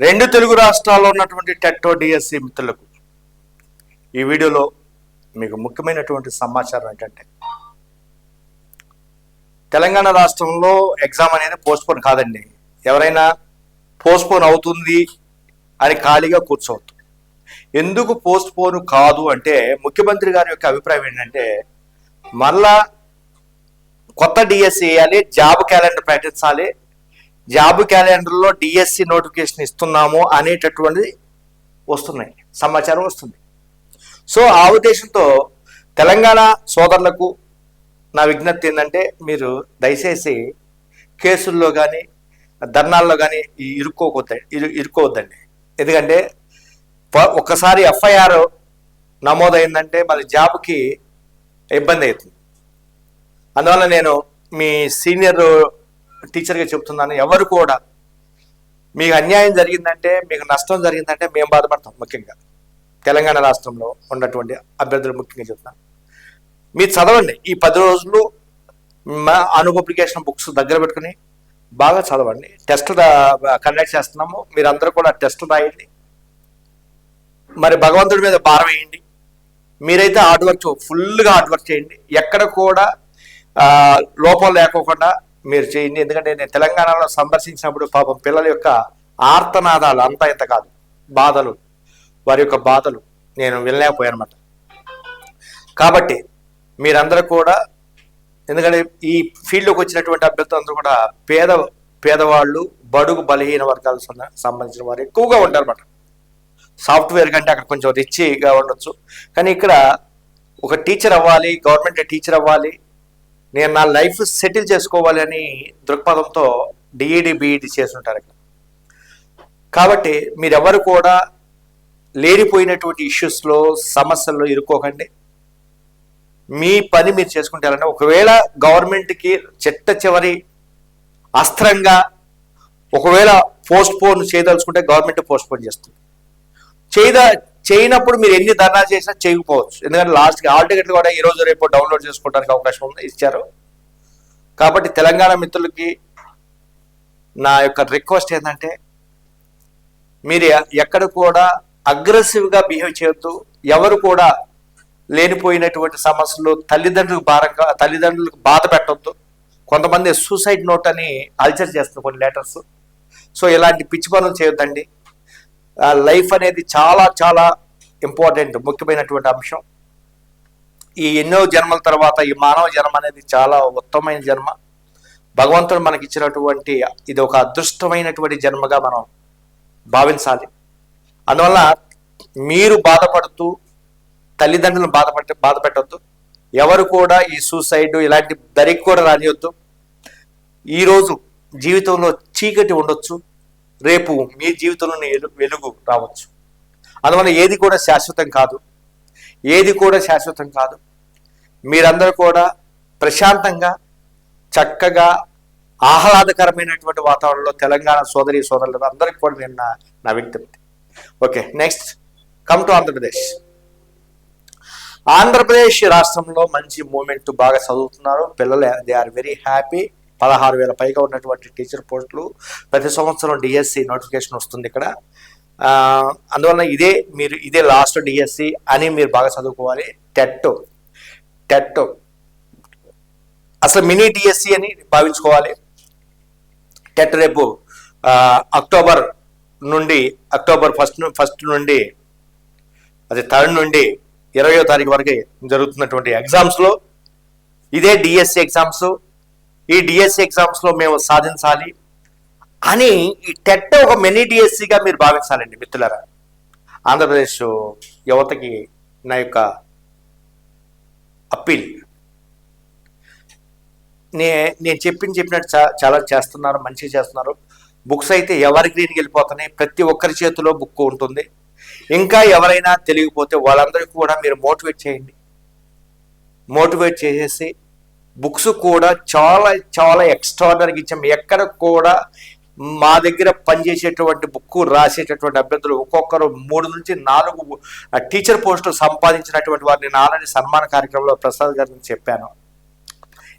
రెండు తెలుగు రాష్ట్రాల్లో ఉన్నటువంటి టెట్టో డిఎస్సి మిత్రులకు ఈ వీడియోలో మీకు ముఖ్యమైనటువంటి సమాచారం ఏంటంటే తెలంగాణ రాష్ట్రంలో ఎగ్జామ్ అనేది పోస్ట్పోన్ కాదండి. ఎవరైనా పోస్ట్పోన్ అవుతుంది అని ఖాళీగా కూర్చోవద్దు. ఎందుకు పోస్ట్పోన్ కాదు అంటే ముఖ్యమంత్రి గారి యొక్క అభిప్రాయం ఏంటంటే మళ్ళా కొత్త డిఎస్సి వేయాలి జాబ్ క్యాలెండర్ ప్రకటించాలి జాబ్ క్యాలెండర్లో డిఎస్సి నోటిఫికేషన్ ఇస్తున్నాము అనేటటువంటిది వస్తున్నాయి. సమాచారం వస్తుంది. సో ఆ ఉద్దేశంతో తెలంగాణ సోదరులకు నా విజ్ఞప్తి ఏంటంటే మీరు దయచేసి కేసుల్లో కానీ ధర్నాల్లో కానీ ఇరుక్కోవద్దండి ఇరు ఇరుక్కోవద్దండి. ఎందుకంటే ఒకసారి ఒక్కసారి ఎఫ్ఐఆర్ నమోదైందంటే మళ్ళీ జాబ్కి ఇబ్బంది అవుతుంది. అందువల్ల నేను మీ సీనియర్ టీచర్గా చెప్తున్నాను. ఎవరు కూడా మీకు అన్యాయం జరిగిందంటే మీకు నష్టం జరిగిందంటే మేము బాధపడతాం ముఖ్యంగా. తెలంగాణ రాష్ట్రంలో ఉన్నటువంటి అభ్యర్థులు ముఖ్యంగా చెప్తున్నాను మీరు చదవండి. ఈ పది రోజులు మా అను పబ్లికేషన్ బుక్స్ దగ్గర పెట్టుకుని బాగా చదవండి. టెస్ట్ కండక్ట్ చేస్తున్నాము. మీరందరూ కూడా టెస్ట్ రాయండి. మరి భగవంతుడి మీద భారం వేయండి. మీరైతే హార్డ్ వర్క్ ఫుల్గా హార్డ్ వర్క్ చేయండి. ఎక్కడ కూడా లోపం లేకోకుండా మీరు చేయండి. ఎందుకంటే నేను తెలంగాణలో సందర్శించినప్పుడు పాపం పిల్లల యొక్క ఆర్తనాదాలు అంతా ఇంత కాదు. బాధలు. వారి యొక్క బాధలు నేను వినలేకపోయానమాట కాబట్టి మీరందరూ కూడా ఎందుకంటే ఈ ఫీల్డ్లోకి వచ్చినటువంటి అభ్యర్థులు అందరూ కూడా పేద పేదవాళ్ళు బడుగు బలహీన వర్గాలకు సంబంధించిన వారు ఎక్కువగా ఉంటారన్నమాట. సాఫ్ట్వేర్ కంటే అక్కడ కొంచెం రిచ్గా ఉండొచ్చు. కానీ ఇక్కడ ఒక టీచర్ అవ్వాలి గవర్నమెంట్ టీచర్ అవ్వాలి నేను నా లైఫ్ సెటిల్ చేసుకోవాలి అని దృక్పథంతో డిఈడి బీఈడి చేస్తుంటారు ఇక్కడ. కాబట్టి మీరెవరు కూడా లేనిపోయినటువంటి ఇష్యూస్లో సమస్యల్లో ఇరుక్కోకండి. మీ పని మీరు చేసుకుంటారంటే ఒకవేళ గవర్నమెంట్కి చిట్ట చివరి అస్త్రంగా ఒకవేళ పోస్ట్ పోన్ చేయదలుచుకుంటే గవర్నమెంట్ పోస్ట్ పోన్ చేస్తుంది. చేయద చేయనప్పుడు మీరు ఎన్ని ధర్నా చేసినా చేయకపోవచ్చు. ఎందుకంటే లాస్ట్కి ఆల్ టికెట్లు కూడా ఈ రోజు రేపు డౌన్లోడ్ చేసుకోవడానికి అవకాశం ఉంది ఇచ్చారు. కాబట్టి తెలంగాణ మిత్రులకి నా యొక్క రిక్వెస్ట్ ఏంటంటే మీరు ఎక్కడ కూడా అగ్రెసివ్గా బిహేవ్ చేయొద్దు. ఎవరు కూడా లేనిపోయినటువంటి సమస్యలు తల్లిదండ్రులకు భారంగా తల్లిదండ్రులకు బాధ పెట్టొద్దు. కొంతమంది సూసైడ్ నోట్ అని అల్చర్ చేస్తున్నారు కొన్ని లెటర్స్. సో ఇలాంటి పిచ్చి పనులు చేయొద్దండి. లైఫ్ అనేది చాలా చాలా ఇంపార్టెంట్ ముఖ్యమైనటువంటి అంశం. ఈ ఎన్నో జన్మల తర్వాత ఈ మానవ జన్మ అనేది చాలా ఉత్తమమైన జన్మ. భగవంతుడు మనకి ఇచ్చినటువంటి ఇది ఒక అదృష్టమైనటువంటి జన్మగా మనం భావించాలి. అందువల్ల మీరు బాధపడుతూ తల్లిదండ్రులను బాధపడ బాధ పెట్టద్దు ఎవరు కూడా ఈ సూసైడ్ ఇలాంటి దరికి కూడా రానివద్దు ఈరోజు జీవితంలో చీకటి ఉండొచ్చు. రేపు మీ జీవితంలో వెలుగు రావచ్చు. అందువల్ల ఏది కూడా శాశ్వతం కాదు. ఏది కూడా శాశ్వతం కాదు. మీరందరూ కూడా ప్రశాంతంగా చక్కగా ఆహ్లాదకరమైనటువంటి వాతావరణంలో తెలంగాణ సోదరి సోదరులు అందరికీ కూడా నేను నా నా విజ్ఞప్తి. Okay next come to Andhra Pradesh Andhra Pradesh రాష్ట్రంలో మంచి మూమెంట్ బాగా చదువుతున్నారు. పిల్లలు దే ఆర్ వెరీ హ్యాపీ పదహారు వేల పైగా ఉన్నటువంటి టీచర్ పోస్టులు ప్రతి సంవత్సరం డిఎస్సి నోటిఫికేషన్ వస్తుంది ఇక్కడ. అందువలన ఇదే మీరు ఇదే లాస్ట్ డిఎస్సి అని మీరు బాగా చదువుకోవాలి. TET TET. అసలు మినీ డిఎస్సి అని భావించుకోవాలి. టెట్ రేపు అక్టోబర్ నుండి అక్టోబర్ ఫస్ట్ ఫస్ట్ నుండి అది థర్డ్ నుండి ఇరవయో తారీఖు వరకు జరుగుతున్నటువంటి ఎగ్జామ్స్లో ఇదే డిఎస్సి ఎగ్జామ్స్. ఈ డిఎస్సి ఎగ్జామ్స్లో మేము సాధించాలి అని ఈ టెట్ ఒక మినీ డిఎస్సిగా మీరు భావించాలండి మిత్రులరా. ఆంధ్రప్రదేశ్ యువతకి నా యొక్క అప్పీల్. నే నేను చెప్పింది చెప్పినట్టు చా- చాలా చేస్తున్నారు మంచిగా చేస్తున్నారు. బుక్స్ అయితే ఎవరి గ్రీన్కి వెళ్ళిపోతున్నాయి ప్రతి ఒక్కరి చేతిలో బుక్ ఉంటుంది. ఇంకా ఎవరైనా తెలియకపోతే వాళ్ళందరికీ కూడా మీరు మోటివేట్ చేయండి. మోటివేట్ చేసేసి బుక్స్ కూడా చాలా చాలా ఎక్స్ట్రాడనరీగా ఇచ్చాం. ఎక్కడ కూడా మా దగ్గర పనిచేసేటువంటి బుక్ రాసేటటువంటి అభ్యర్థులు ఒక్కొక్కరు మూడు నుంచి నాలుగు టీచర్ పోస్టులు సంపాదించినటువంటి వారిని నేను ఆల్రెడీ సన్మాన కార్యక్రమంలో ప్రసాద్ గారిని చెప్పాను.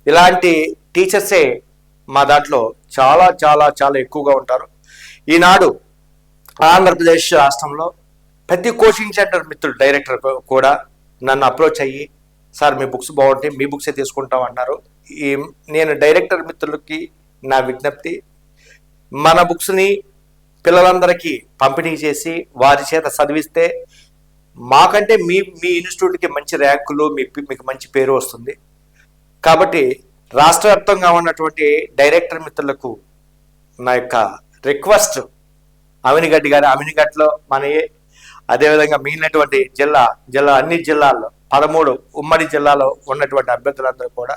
ఇలాంటి టీచర్సే మా దాంట్లో చాలా చాలా చాలా ఎక్కువగా ఉంటారు. ఈనాడు ఆంధ్రప్రదేశ్ రాష్ట్రంలో ప్రతి కోచింగ్ సెంటర్ మిత్రులు డైరెక్టర్ కూడా నన్ను అప్రోచ్ అయ్యి సార్ మీ బుక్స్ బాగుంటాయి మీ బుక్సే తీసుకుంటాం అన్నారు ఈ నేను డైరెక్టర్ మిత్రులకి నా విజ్ఞప్తి మన బుక్స్ని పిల్లలందరికీ పంపిణీ చేసి వారి చేత చదివిస్తే మాకంటే మీ మీ ఇన్స్టిట్యూట్కి మంచి ర్యాంకులు మీ మీకు మంచి పేరు వస్తుంది. కాబట్టి రాష్ట్ర వ్యాప్తంగా ఉన్నటువంటి డైరెక్టర్ మిత్రులకు నా యొక్క రిక్వెస్ట్ అవినిగడ్డి గారి అవినిగడ్లో మన అదేవిధంగా మిగిలినటువంటి జిల్లా జిల్లా అన్ని జిల్లాల్లో పదమూడు ఉమ్మడి జిల్లాలో ఉన్నటువంటి అభ్యర్థులందరూ కూడా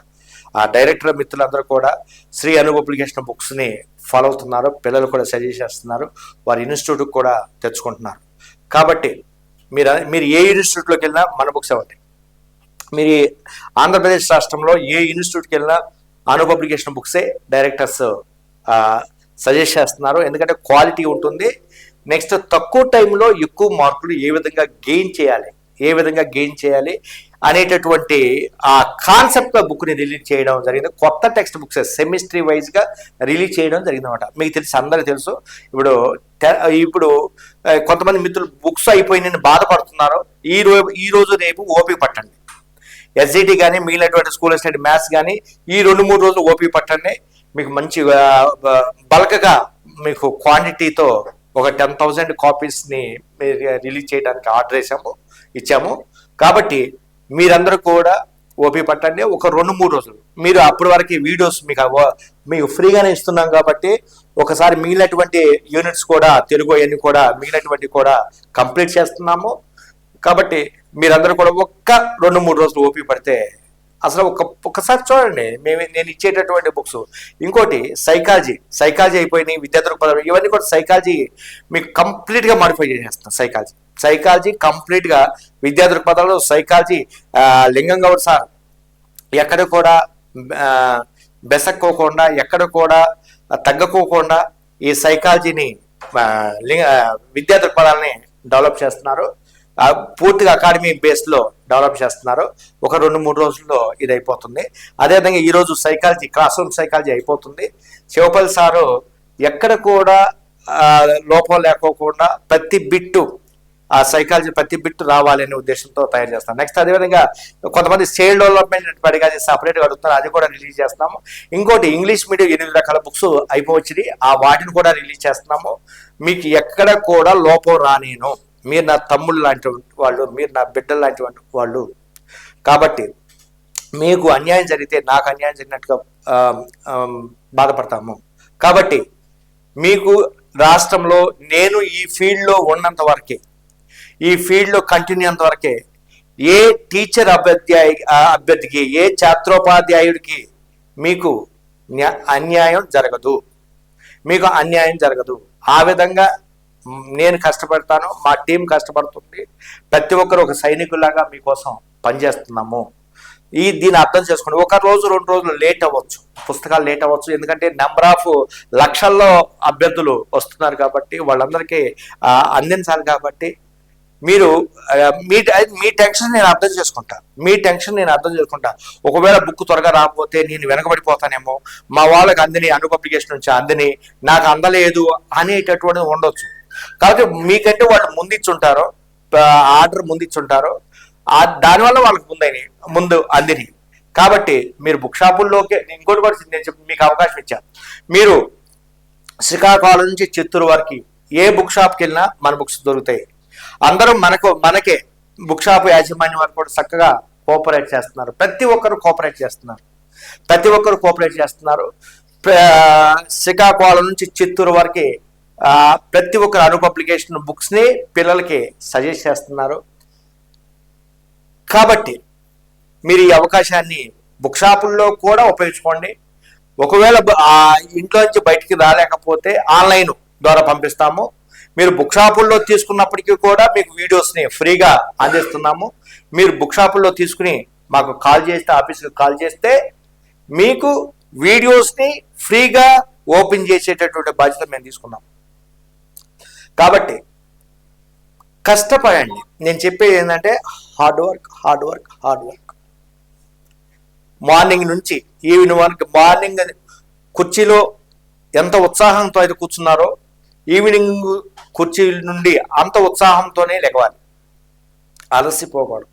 ఆ డైరెక్టర్ మిత్రులందరూ కూడా శ్రీ అను పబ్లికేషన్ బుక్స్ని ఫాలో అవుతున్నారు. పిల్లలు కూడా సజెస్ట్ చేస్తున్నారు. వారి ఇన్స్టిట్యూట్కి కూడా తెచ్చుకుంటున్నారు. కాబట్టి మీరు మీరు ఏ ఇన్స్టిట్యూట్లోకి వెళ్ళినా మన బుక్స్ ఇవ్వండి. మీరు ఆంధ్రప్రదేశ్ రాష్ట్రంలో ఏ ఇన్స్టిట్యూట్కి వెళ్ళినా అను పబ్లికేషన్ బుక్సే డైరెక్టర్స్ సజెస్ట్ చేస్తున్నారు. ఎందుకంటే క్వాలిటీ ఉంటుంది. నెక్స్ట్ తక్కువ టైంలో ఎక్కువ మార్కులు ఏ విధంగా గెయిన్ చేయాలి? ఏ విధంగా గెయిన్ చేయాలి అనేటటువంటి ఆ కాన్సెప్ట్ బుక్ని రిలీజ్ చేయడం జరిగింది. కొత్త టెక్స్ట్ బుక్స్ సెమిస్ట్రీ వైజ్గా రిలీజ్ చేయడం జరిగింది అనమాట మీకు తెలుసు అందరికీ తెలుసు. ఇప్పుడు ఇప్పుడు కొంతమంది మిత్రులు బుక్స్ అయిపోయినని బాధపడుతున్నారు. ఈ రోజు ఈ రోజు రేపు ఓపిక పట్టండి. ఎస్జిటి కానీ మిగిలినటువంటి స్కూల్ స్టేట్ మ్యాథ్స్ కానీ ఈ రెండు మూడు రోజులు ఓపిక పట్టండి. మీకు మంచి బల్క్గా మీకు క్వాంటిటీతో ఒక టెన్ థౌజండ్ కాపీస్ని రిలీజ్ చేయడానికి ఆర్డర్ చేసాము ఇచ్చాము. కాబట్టి మీరందరూ కూడా ఓపీ పట్టండి. ఒక రెండు మూడు రోజులు. మీరు అప్పటి వరకు వీడియోస్ మీకు మీకు ఫ్రీగానే ఇస్తున్నాం కాబట్టి ఒకసారి మిగిలినటువంటి యూనిట్స్ కూడా తెలుగు అవన్నీ కూడా మిగిలినటువంటి కూడా కంప్లీట్ చేస్తున్నాము. కాబట్టి మీరందరూ కూడా ఒక్క రెండు మూడు రోజులు ఓపి పడితే అసలు ఒక ఒకసారి చూడండి మేము నేను ఇచ్చేటటువంటి బుక్స్ ఇంకోటి సైకాలజీ సైకాలజీ అయిపోయినాయి విద్యార్థులకు పదవి ఇవన్నీ కూడా సైకాలజీ మీకు కంప్లీట్గా మాడిఫై చేసేస్తాను సైకాలజీ సైకాలజీ కంప్లీట్గా విద్యార్థుల పదాలు సైకాలజీ లింగం గౌడ్ సార్ ఎక్కడ కూడా బెసక్కోకుండా ఎక్కడ కూడా తగ్గకోకుండా ఈ సైకాలజీని లింగ విద్యార్థుల పదాలని డెవలప్ చేస్తున్నారు. పూర్తిగా అకాడమీ బేస్లో డెవలప్ చేస్తున్నారు. ఒక రెండు మూడు రోజుల్లో ఇది అయిపోతుంది అదేవిధంగా ఈరోజు సైకాలజీ క్లాస్ రూమ్ సైకాలజీ అయిపోతుంది. శివపల్లి సారు ఎక్కడ కూడా లోపం లేకోకుండా ప్రతి బిట్టు ఆ సైకాలజీ ప్రతి బిట్టు రావాలనే ఉద్దేశంతో తయారు చేస్తాం నెక్స్ట్ అదేవిధంగా కొంతమంది స్టేల్ డెవలప్మెంట్ పడిగా అది సపరేట్గా అడుగుతున్నారు. అది కూడా రిలీజ్ చేస్తున్నాము. ఇంకోటి ఇంగ్లీష్ మీడియం ఎనిమిది రకాల బుక్స్ అయిపోవచ్చింది ఆ వాటిని కూడా రిలీజ్ చేస్తున్నాము. మీకు ఎక్కడ కూడా లోపం రానేను. మీరు నా తమ్ముళ్ళు లాంటి వాళ్ళు మీరు నా బిడ్డలు లాంటి వాళ్ళు కాబట్టి మీకు అన్యాయం జరిగితే నాకు అన్యాయం జరిగినట్టుగా బాధపడతాము. కాబట్టి మీకు రాష్ట్రంలో నేను ఈ ఫీల్డ్లో ఉన్నంత వరకే ఈ ఫీల్డ్లో కంటిన్యూ అంత వరకే ఏ టీచర్ అభ్యర్థి అభ్యర్థికి ఏ ఛాత్రోపాధ్యాయుడికి మీకు అన్యాయం జరగదు. మీకు అన్యాయం జరగదు. ఆ విధంగా నేను కష్టపడతాను మా టీం కష్టపడుతుంది ప్రతి ఒక్కరు ఒక సైనికులాగా మీకోసం పనిచేస్తున్నాము. ఈ దీన్ని అర్థం చేసుకోండి. ఒక రోజు రెండు రోజులు లేట్ అవ్వచ్చు. పుస్తకాలు లేట్ అవ్వచ్చు. ఎందుకంటే నెంబర్ ఆఫ్ లక్షల్లో అభ్యర్థులు వస్తున్నారు కాబట్టి వాళ్ళందరికీ అందించాలి కాబట్టి మీరు మీ మీ టెన్షన్ నేను అర్థం చేసుకుంటా. మీ టెన్షన్ నేను అర్థం చేసుకుంటా. ఒకవేళ బుక్ త్వరగా రాకపోతే నేను వెనకబడిపోతానేమో మా వాళ్ళకి అందని అను పబ్లికేషన్ నుంచి అందని నాకు అందలేదు అనేటటువంటిది ఉండొచ్చు. కాబట్టి మీకంటే వాళ్ళు ముందిచ్చుంటారు ఆర్డర్ ముందిచ్చుంటారు. దానివల్ల వాళ్ళకి ముందని ముందు అందిని కాబట్టి మీరు బుక్ షాపుల్లోకి ఇంకోటి కూడా నేను చెప్పి మీకు అవకాశం ఇచ్చాను మీరు శ్రీకాకుళం నుంచి చిత్తూరు వరకు ఏ బుక్ షాప్కి వెళ్ళినా మన బుక్స్ దొరుకుతాయి. అందరూ మనకు మనకే బుక్ షాప్ యాజమాన్యం వారు కూడా చక్కగా కోఆపరేట్ చేస్తున్నారు. ప్రతి ఒక్కరు కోఆపరేట్ చేస్తున్నారు. ప్రతి ఒక్కరు కోఆపరేట్ చేస్తున్నారు. శ్రీకాకుళం నుంచి చిత్తూరు వరకు ప్రతి ఒక్కరు అను పబ్లికేషన్ బుక్స్ని పిల్లలకి సజెస్ట్ చేస్తున్నారు. కాబట్టి మీరు ఈ అవకాశాన్ని బుక్ షాపుల్లో కూడా ఉపయోగించుకోండి. ఒకవేళ ఇంట్లో నుంచి బయటికి రాలేకపోతే ఆన్లైన్ ద్వారా పంపిస్తాము. మీరు బుక్ షాపుల్లో తీసుకున్నప్పటికీ కూడా మీకు వీడియోస్ని ఫ్రీగా అందిస్తున్నాము. మీరు బుక్ షాపుల్లో తీసుకుని మాకు కాల్ చేస్తే ఆఫీస్కి కాల్ చేస్తే మీకు వీడియోస్ని ఫ్రీగా ఓపెన్ చేసేటటువంటి బాధ్యత మేము తీసుకున్నాం. కాబట్టి కష్టపడండి. నేను చెప్పేది ఏంటంటే hard work hard work hard work morning నుంచి ఈవినింగ్ వరకు మార్నింగ్ కుర్చీలో ఎంత ఉత్సాహంతో అయితే కూర్చున్నారో ఈవినింగ్ కుర్చీ నుండి అంత ఉత్సాహంతోనే లెగవాలి అలసిపోకూడదు.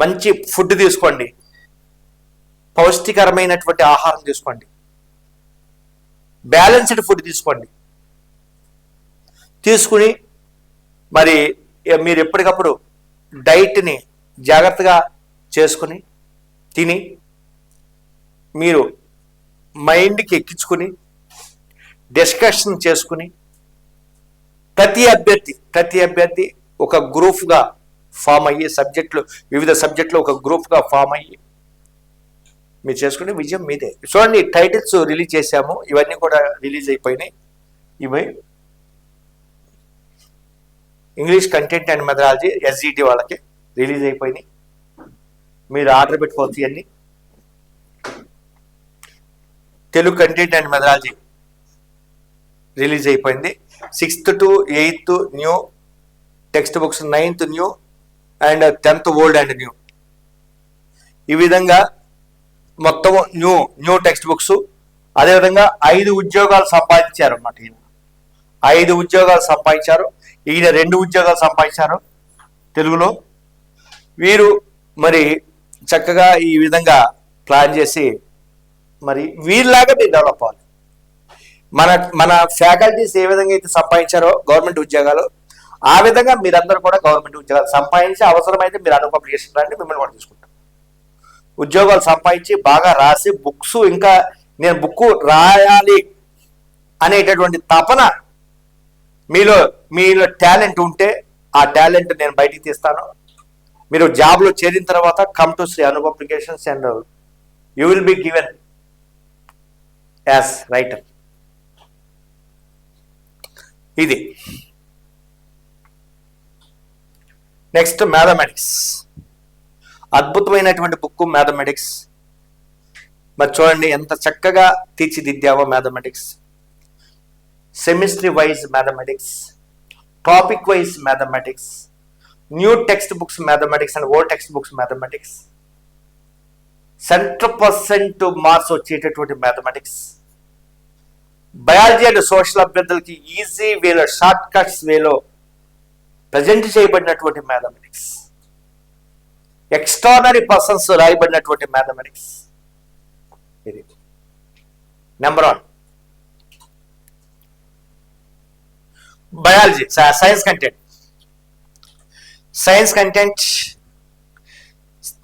మంచి ఫుడ్ తీసుకోండి. పౌష్టికరమైనటువంటి ఆహారం తీసుకోండి. బ్యాలెన్స్డ్ ఫుడ్ తీసుకోండి. తీసుకుని మరి మీరు ఎప్పటికప్పుడు డైట్ని జాగ్రత్తగా చేసుకుని తిని మీరు మైండ్కి ఎక్కించుకుని డిస్కషన్ చేసుకుని ప్రతి అభ్యర్థి ప్రతి అభ్యర్థి ఒక గ్రూప్గా ఫామ్ అయ్యి సబ్జెక్టులు వివిధ సబ్జెక్టులు ఒక గ్రూప్గా ఫామ్ అయ్యి మీరు చేసుకునే విజయం మీదే. చూడండి టైటిల్స్ రిలీజ్ చేశాము ఇవన్నీ కూడా రిలీజ్ అయిపోయినాయి. ఇవి English content and methodology SGT వాళ్ళకి రిలీజ్ అయిపోయినాయి. మీరు ఆర్డర్ పెట్టుకోవచ్చు ఇవన్నీ. Telugu content and methodology release అయిపోయింది. Sixth to eighth new text books ninth new and tenth old and new ఈ విధంగా మొత్తం న్యూ న్యూ టెక్స్ట్ బుక్స్ అదేవిధంగా ఐదు ఉద్యోగాలు సంపాదించారు అన్నమాట ఈయన. ఐదు ఉద్యోగాలు సంపాదించారు. ఈయన రెండు ఉద్యోగాలు సంపాదించారు తెలుగులో. వీరు మరి చక్కగా ఈ విధంగా ప్లాన్ చేసి మరి వీరిలాగా మీరు డెవలప్ అవ్వాలి. మన మన ఫ్యాకల్టీస్ ఏ విధంగా అయితే సంపాదించారో గవర్నమెంట్ ఉద్యోగాలు ఆ విధంగా మీరందరూ కూడా గవర్నమెంట్ ఉద్యోగాలు సంపాదించి అవసరమైతే మీరు అను పబ్లికేషన్ రండి మిమ్మల్ని కూడా తీసుకుంటాం ఉద్యోగాలు సంపాదించి బాగా రాసి బుక్స్ ఇంకా నేను బుక్ రాయాలి అనేటటువంటి తపన మీలో మీలో టాలెంట్ ఉంటే ఆ టాలెంట్ నేను బయటికి తీస్తాను. మీరు జాబ్లో చేరిన తర్వాత come to Shri Anubhav applications and you will be given as writer ఇది. నెక్స్ట్ మ్యాథమెటిక్స్ అద్భుతమైనటువంటి బుక్ మ్యాథమెటిక్స్ మరి చూడండి ఎంత చక్కగా తీర్చిదిద్దావో mathematics semester wise mathematics topic wise mathematics new text books mathematics and old text books mathematics centre percent marks వచ్చేటటువంటి mathematics biology and social అభ్యర్థులకి easy వేలో short cuts వేలో ప్రజెంట్ చేయబడినటువంటి మ్యాథమెటిక్స్ ఎక్స్ట్రానరీ పర్సన్స్ రాయబడినటువంటి మ్యాథమెటిక్స్ ఇది number one biology science content. Science content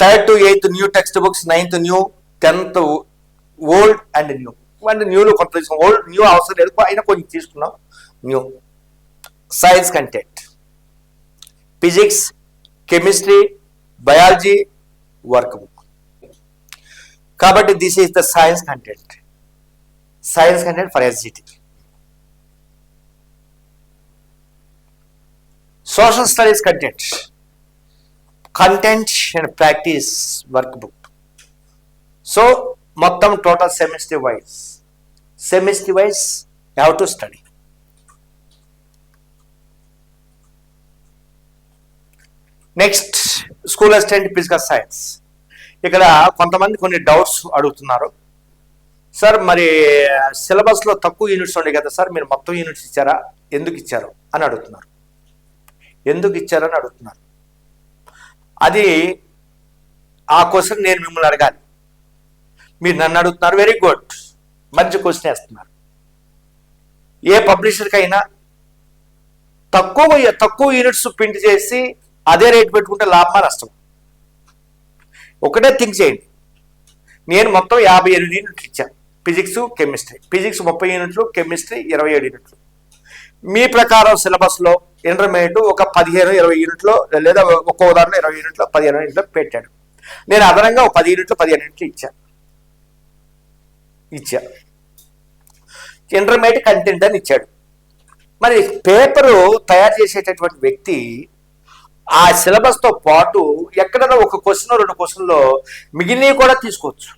third to eighth new text books ninth new tenth old and new. అంటే న్యూలో కొంత తీసుకున్నాం. ఓల్డ్ న్యూ అవసరం లేదు. అయినా కొంచెం తీసుకున్నాం. New. Science content. Physics chemistry biology work book. కాబట్టి this is the science content. Science content for SGT. Social studies content content and practice work book so మొత్తం total semester wise semester wise have to study next school assistant physical science ఇక్కడ కొంతమంది కొన్ని doubts అడుగుతున్నారు. Sir మరి uh, సిలబస్లో తక్కువ units ఉన్నాయి కదా సార్ మీరు మొత్తం యూనిట్స్ ఇచ్చారా? ఎందుకు ఇచ్చారు? అని అడుగుతున్నారు. ఎందుకు ఇచ్చారని అడుగుతున్నారు. అది ఆ క్వశ్చన్ నేను మిమ్మల్ని అడగాలి. మీరు నన్ను అడుగుతున్నారు వెరీ గుడ్. మంచి క్వశ్చన్ వేస్తున్నారు. ఏ పబ్లిషర్కైనా తక్కువ తక్కువ యూనిట్స్ ప్రింట్ చేసి అదే రేట్ పెట్టుకుంటే లాభమా నష్టం ఒకటే థింక్ చేయండి. నేను మొత్తం యాభై ఎనిమిది యూనిట్లు ఇచ్చాను ఫిజిక్స్ కెమిస్ట్రీ. ఫిజిక్స్ ముప్పై యూనిట్లు కెమిస్ట్రీ ఇరవై ఏడు యూనిట్లు. మీ ప్రకారం సిలబస్లో ఇంటర్మీడియట్ ఒక పదిహేను ఇరవై యూనిట్లో లేదా ఒక్కో ఉదాహరణ ఇరవై యూనిట్లో పదిహేను యూనిట్లో పెట్టాడు. నేను అదనంగా ఒక పది యూనిట్లు పదిహేను యూనిట్లు ఇచ్చా. ఇచ్చా. ఇంటర్మీడియట్ కంటెంట్ అని ఇచ్చాడు. మరి పేపరు తయారు చేసేటటువంటి వ్యక్తి ఆ సిలబస్తో పాటు ఎక్కడైనా ఒక క్వశ్చన్ రెండు క్వశ్చన్లో మిగిలినవి కూడా తీసుకోవచ్చు.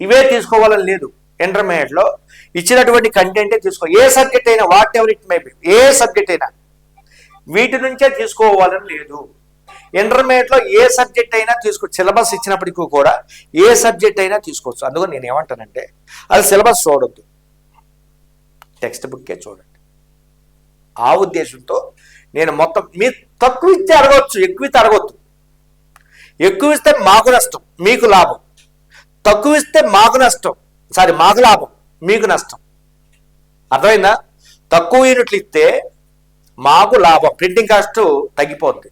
ఇవే తీసుకోవాలని లేదు. ఇంటర్మీడియట్లో ఇచ్చినటువంటి కంటెంటే తీసుకో. ఏ సబ్జెక్ట్ అయినా whatever it may be ఏ సబ్జెక్ట్ అయినా వీటి నుంచే తీసుకోవాలని లేదు. ఇంటర్మీడియట్లో ఏ సబ్జెక్ట్ అయినా తీసుకో సిలబస్ ఇచ్చినప్పటికీ కూడా ఏ సబ్జెక్ట్ అయినా తీసుకోవచ్చు. అందుకని నేను ఏమంటానంటే అది సిలబస్ చూడొద్దు. టెక్స్ట్ బుక్కే చూడండి. ఆ ఉద్దేశంతో నేను మొత్తం మీరు తక్కువ ఇస్తే అడగవచ్చు ఎక్కువ ఇస్తే అడగొద్దు. ఎక్కువ ఇస్తే మాకు నష్టం మీకు లాభం. తక్కువ ఇస్తే మాకు నష్టం సారీ మాకు లాభం మీకు నష్టం. అర్థమైందా? తక్కువ యూనిట్లు ఇస్తే మాకు లాభం. ప్రింటింగ్ కాస్ట్ తగ్గిపోద్ది.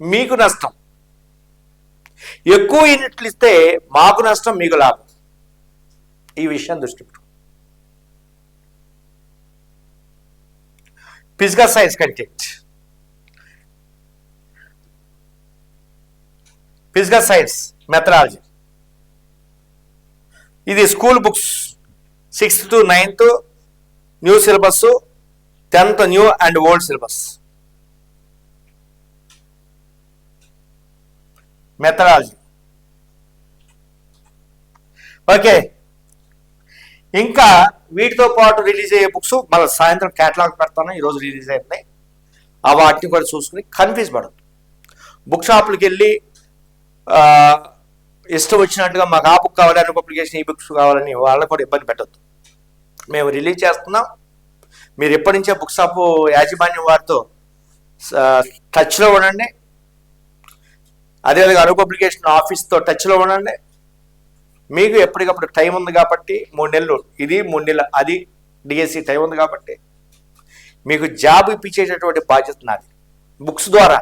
మీకు నష్టం. ఎక్కువ యూనిట్లు ఇస్తే మాకు నష్టం మీకు లాభం. ఈ విషయం దృష్టి physical science content physical science methodology ఇది school books sixth to ninth new syllabus tenth new and old syllabus. Methodology. Okay. ఇంకా వీటితో పాటు రిలీజ్ అయ్యే బుక్స్ మళ్ళీ సాయంత్రం కేటలాగ్ పెడతాను ఈరోజు రిలీజ్ అయినాయి ఆ వాటిని కూడా చూసుకుని కన్ఫ్యూజ్ పడద్దు. బుక్ షాప్లకి వెళ్ళి ఇష్టం వచ్చినట్టుగా మాకు ఆ బుక్ కావాలి అను పబ్లికేషన్ ఈ బుక్స్ కావాలని వాళ్ళని కూడా ఇబ్బంది పెట్టద్దు. మేము రిలీజ్ చేస్తున్నాం మీరు ఎప్పటి నుంచే బుక్ షాప్ యాజమాన్యం వారితో టచ్లో ఉండండి. అదేవిధంగా అను పబ్లికేషన్ ఆఫీస్తో టచ్లో ఉండండి. మీకు ఎప్పటికప్పుడు టైం ఉంది కాబట్టి మూడు నెలలు ఇది మూడు నెలలు అది డిఎస్సి టైం ఉంది కాబట్టి మీకు జాబ్ ఇప్పించేటటువంటి బాధ్యత నాది. బుక్స్ ద్వారా.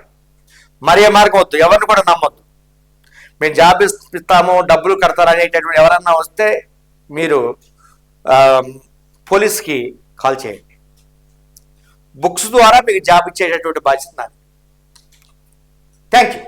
మరే మార్గం వద్దు ఎవరిని కూడా నమ్మొద్దు. మేము జాబ్ ఇస్తాము డబ్బులు కడతారు అనేటటువంటి ఎవరన్నా వస్తే మీరు పోలీస్కి కాల్ చేయండి. బుక్స్ ద్వారా మీకు జాబ్ ఇచ్చేటటువంటి బాధ్యత నాది. Thank you